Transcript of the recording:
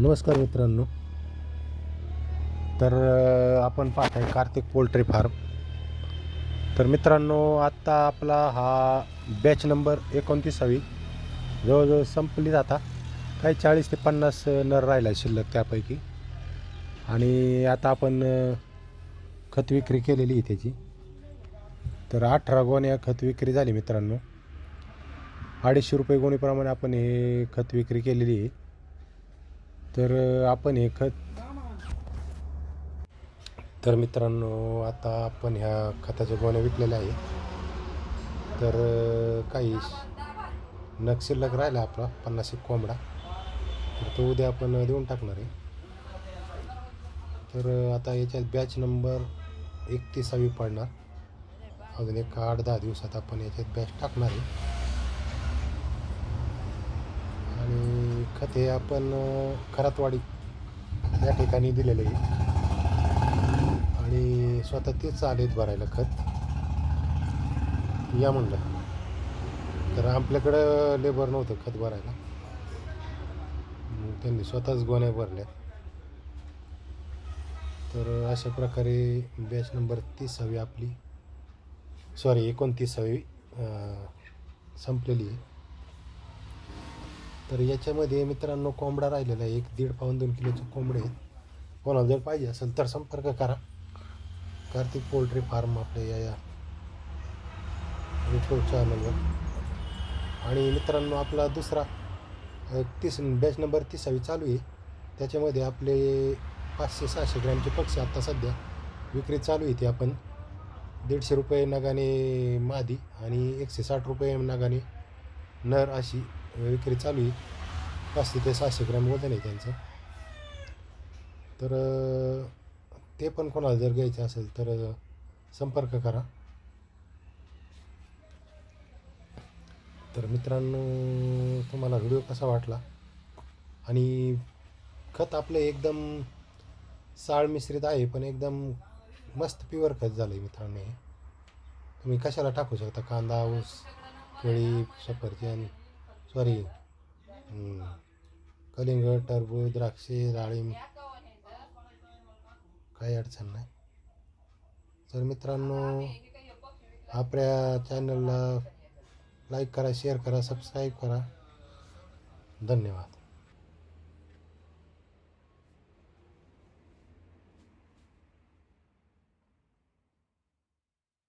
नमस्कार मित्रांनो. तर आपण पाहत आहे कार्तिक पोल्ट्री फार्म. तर मित्रांनो आत्ता आपला हा बॅच नंबर एकोणतीसावी. जवळजवळ संपली जाता. काही चाळीस ते पन्नास नर राहिला शिल्लक त्यापैकी. आणि आता आपण खत विक्री केलेली आहे त्याची. तर अठरा गोण्या खत विक्री झाली मित्रांनो. अडीचशे रुपये गोणीप्रमाणे आपण हे खत विक्री केलेली आहे. तर आपण हे खत तर मित्रांनो आता आपण ह्या खताच्या गोण्या विकलेल्या आहे तर काही नग शिल्लक राहिला आपला पन्नास एक कोंबडा. तर तो उद्या आपण देऊन टाकणार आहे. तर आता याच्यात बॅच नंबर एकतीसावी पडणार. अजून एक आठ दहा दिवसात आपण याच्यात बॅच टाकणार आहे आणि खत हे आपण खरातवाडी या ठिकाणी दिलेलं आहे. आणि स्वतः तेच आलेत भरायला खत. या म्हणलं. तर आपल्याकडं लेबर नव्हतं खत भरायला. त्यांनी स्वतःच गोण्या भरल्या तर अशा प्रकारे बॅच नंबर तीस हवी आपली सॉरी एकोणतीस हवी संपलेली आहे. तर याच्यामध्ये मित्रांनो कोंबडा राहिलेला आहे. एक दीड पाऊन दोन किलोचे कोंबडे आहेत. कोणाला जर पाहिजे असेल तर संपर्क करा. कार्तिक पोल्ट्री फार्म आपल्या या या यूट्यूब चॅनलवर आणि मित्रांनो आपला दुसरा तीस बॅच नंबर तिसावी चालू आहे. त्याच्यामध्ये आपले पाचशे सहाशे ग्रॅमचे पक्षी आत्ता सध्या विक्री चालू आहे ती आपण. दीडशे रुपये नगाने मादी आणि एकशे साठ रुपये नगाने नर अशी विक्री चालू आहे. पाचशे ते सहाशे ग्रॅम वजन आहे त्यांचं. तर ते पण कोणाला जर घ्यायचं असेल तर संपर्क करा. तर मित्रांनो तुम्हाला व्हिडिओ कसा वाटला? आणि खत आपलं एकदम साळ मिश्रित आहे पण एकदम मस्त प्युअर खत झालं आहे मित्रांनो हे. तुम्ही कशाला टाकू शकता? कांदा ऊस केळी सफरचंद सॉरी हम्म, कलिंगड टरबूज द्राक्षे डाळिंब काही अडचण नाही तर मित्रांनो आपल्या चॅनलला लाईक करा शेअर करा सबस्क्राईब करा धन्यवाद